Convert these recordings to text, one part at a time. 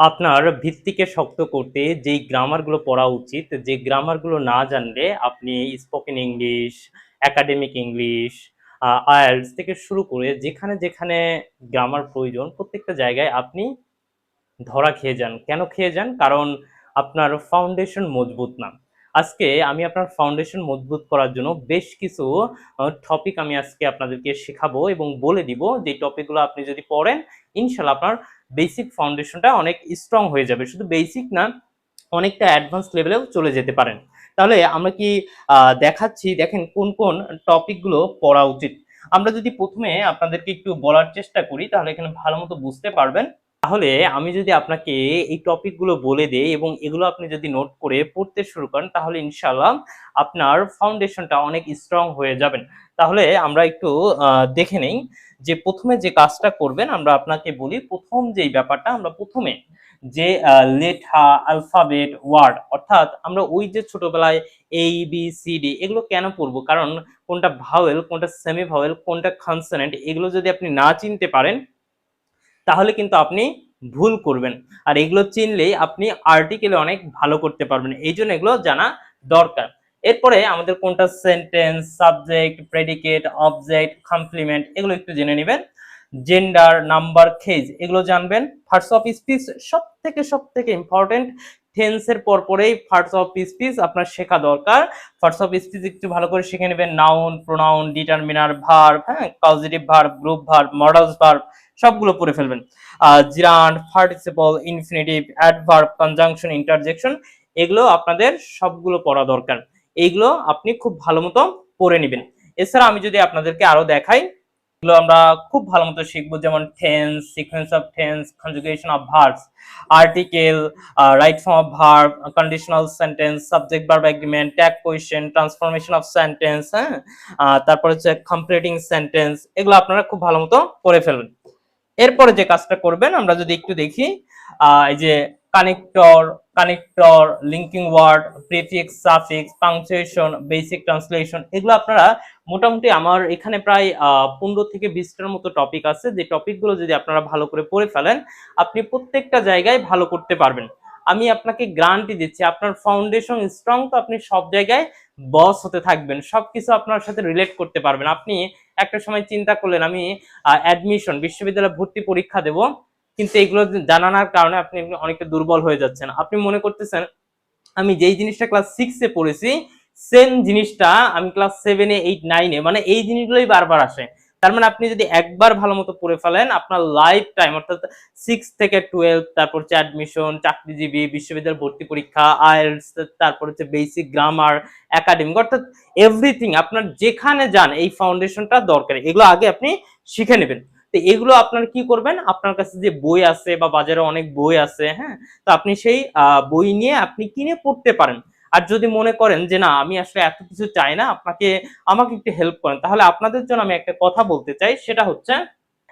আপনার ভিত্তিকে শক্ত করতে যেই গ্রামারগুলো পড়া উচিত, যে গ্রামারগুলো না জানলে আপনি spoken English academic English IELTS থেকে শুরু করে যেখানে যেখানে গ্রামার প্রয়োজন প্রত্যেকটা জায়গায় আপনি ধরা খেয়ে যান। কেন খেয়ে যান? কারণ আপনার ফাউন্ডেশন মজবুত না। আজকে আমি আপনার ফাউন্ডেশন মজবুত করার জন্য বেশ কিছু টপিক আমি আজকে আপনাদেরকে শেখাবো এবং বলে দিব যে টপিকগুলো আপনি যদি পড়েন, ইনশাল্লাহ আপনার বেসিক ফাউন্ডেশনটা অনেক স্ট্রং হয়ে যাবে। শুধু বেসিক না, অনেকটা অ্যাডভান্স লেভেলেও চলে যেতে পারেন। তাহলে আমরা কি দেখাচ্ছি, দেখেন কোন কোন টপিকগুলো পড়া উচিত। আমরা যদি প্রথমে আপনাদেরকে একটু বলার চেষ্টা করি, তাহলে এখানে ভালো মতো বুঝতে পারবেন। তাহলে আমি যদি আপনাকে এই টপিকগুলো বলে দেই এবং এগুলো আপনি যদি নোট করে পড়তে শুরু করেন, তাহলে ইনশাল্লাহ আপনার ফাউন্ডেশনটা অনেক স্ট্রং হয়ে যাবেন। তাহলে আমরা একটু দেখে নেই যে প্রথমে যে কাজটা করবেন, আমরা আপনাকে বলি প্রথম যেই ব্যাপারটা, আমরা প্রথমে যে লেঠা আলফাবেট ওয়ার্ড অর্থাৎ আমরা ওই যে ছোটবেলায় এ বি সি ডি এগুলো কেন পড়ব? কারণ কোনটা ভাওয়েল কোনটা সেমি ভাওয়েল কোনটা কনসোনেন্ট এগুলো যদি আপনি না চিনতে পারেন তাহলে কিন্তু আপনি ভুল করবেন। আর এগুলো চিনলেই আপনি আর্টিকেলে অনেক ভালো করতে পারবেন। এই জন্য এগুলো জানা দরকার। এরপরে আমাদের কোনটা sentence subject predicate object complement এগুলো একটু জেনে নেবেন। জেন্ডার নাম্বার খেজ এগুলো জানবেন। ফার্স্ট অফ স্পিচ সব থেকে সব থেকে ইম্পর্টেন্ট টেন্সের পর পরেই ফার্স্ট অফ স্পিচ আপনার শেখা দরকার। ফার্স্ট অফ স্পিচ একটু ভালো করে শিখে নেবেন। নাউন প্রোনাউন ডিটারমিনার ভার্ব হ্যাঁ positive verb group verb models verb সবগুলো পড়ে ফেলবেন। Gerund participle infinitive, adverb, conjunction, interjection, এগুলো আপনাদের সবগুলো পড়া দরকার। এইগুলো আপনি খুব ভালো মতো পড়ে নেবেন। এছাড়া আমি যদি আপনাদেরকে আরও দেখাই, এগুলো আমরা খুব ভালো মতো শিখব, যেমন tense sequence of tense conjugation of verbs article right form of verb conditional sentence subject verb agreement tag question transformation of sentence হ্যাঁ? তারপর হচ্ছে কমপ্লিটিং সেন্টেন্স এগুলো আপনারা খুব ভালো মতো পড়ে ফেলবেন। এরপরে যে কাজটা করবেন, আমরা যদি একটু দেখি এই যে connector connector linking word prefix suffix punctuation basic translation এগুলো আপনারা মোটামুটি আমার এখানে প্রায় পনেরো থেকে বিশটার মতো টপিক আছে। যে টপিকগুলো যদি আপনারা ভালো করে পড়ে ফেলেন, আপনি প্রত্যেকটা জায়গায় ভালো করতে পারবেন। আমি আপনাকে গ্যারান্টি দিচ্ছি, আপনার ফাউন্ডেশন স্ট্রং তো আপনি সব জায়গায় বস হতে থাকবেন, সবকিছু আপনার সাথে রিলেট করতে পারবেন। আপনি একটা সময় চিন্তা করলেন, আমি অ্যাডমিশন বিশ্ববিদ্যালয়ে ভর্তি পরীক্ষা দেব, কিন্তু এগুলো জানানোর কারণে আপনি অনেকটা দুর্বল হয়ে যাচ্ছেন। আপনি মনে করতেছেন, আমি যেই জিনিসটা ক্লাস সিক্সে পড়েছি সেম জিনিসটা আমি ক্লাস সেভেনে এইট নাইনে মানে এই জিনিসগুলোই বারবার আসে। তার মানে আপনি যদি একবার ভালো মতো পড়ে ফেলেন, আপনার লাইফ টাইম অর্থাৎ সিক্স থেকে টুয়েলভ তারপর হচ্ছে অ্যাডমিশন চাকরিজীবী, বিশ্ববিদ্যালয় ভর্তি পরীক্ষা আইএলস তারপর হচ্ছে বেসিক গ্রামার একাডেমিক অর্থাৎ এভরিথিং আপনার যেখানে যান, এই ফাউন্ডেশনটা দরকার। এগুলো আগে আপনি শিখে নেবেন। তো এগুলো আপনার কি করবেন? আপনার কাছে যে বই আছে বা বাজারে অনেক বই আছে হ্যাঁ? তো আপনি সেই বই নিয়ে আপনি কিনে পড়তে পারেন। আর যদি মনে করেন যে না, আমি আসলে এত কিছু চাই না, আপনাকে, আমাকে একটু হেল্প করেন, তাহলে আপনাদের জন্য আমি একটা কথা বলতে চাই, সেটা হচ্ছে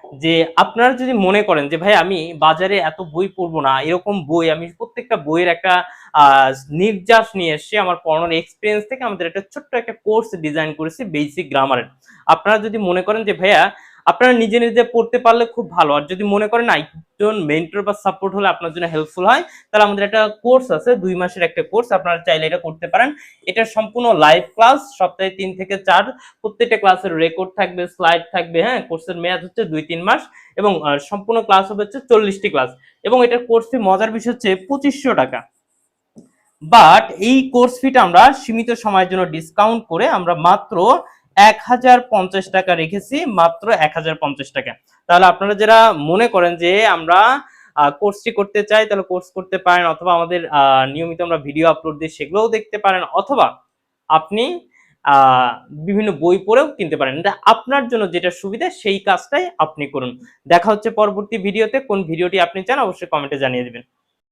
যে আপনারা যদি মনে করেন যে, ভাই, আমি বাজারে এত বই পড়ব না, এরকম বই, আমি প্রত্যেকটা বইয়ের একটা নির্যাস নিয়ে এসে আমার পড়ানোর এক্সপিরিয়েন্স থেকে আমাদের একটা ছোট্ট একটা কোর্স ডিজাইন করেছি বেসিক গ্রামারের আপনারা যদি মনে করেন যে, ভাইয়া আপনারা নিজে নিজে পড়তে পারলে খুব ভালো। আর যদি মনে করেন একজন মেন্টর বা সাপোর্ট হলে আপনার জন্য হেল্পফুল হয়, তাহলে আমাদের একটা কোর্স আছে, দুই মাসের একটা কোর্স আপনারা চাইলে এটা করতে পারেন। এটা সম্পূর্ণ লাইভ ক্লাস সপ্তাহে তিন থেকে চার, প্রত্যেকটা ক্লাসের রেকর্ড থাকবে স্লাইড থাকবে হ্যাঁ কোর্সের মেয়াদ হচ্ছে দুই তিন মাস, এবং সম্পূর্ণ ক্লাস হবে হচ্ছে চল্লিশটি ক্লাস এবং এটার কোর্স ফি মজার বিষয় হচ্ছে পঁচিশশো টাকা। বাট এই কোর্স ফিটা আমরা সীমিত সময়ের জন্য ডিসকাউন্ট করে আমরা মাত্র এক হাজার পঞ্চাশ টাকা রেখেছি, মাত্র এক হাজার পঞ্চাশ টাকা। তাহলে আপনারা যারা মনে করেন যে আমরা কোর্সটি করতে চাই, তাহলে কোর্স করতে পারেন অথবা আমাদের নিয়মিত আমরা ভিডিও আপলোড দিই সেগুলোও দেখতে পারেন, অথবা আপনি বিভিন্ন বই পড়েও কিনতে পারেন। আপনার জন্য যেটা সুবিধা, সেই কাজটাই আপনি করুন। দেখা হচ্ছে পরবর্তী ভিডিওতে কোন ভিডিওটি আপনি চান, অবশ্যই কমেন্টে জানিয়ে দিবেন।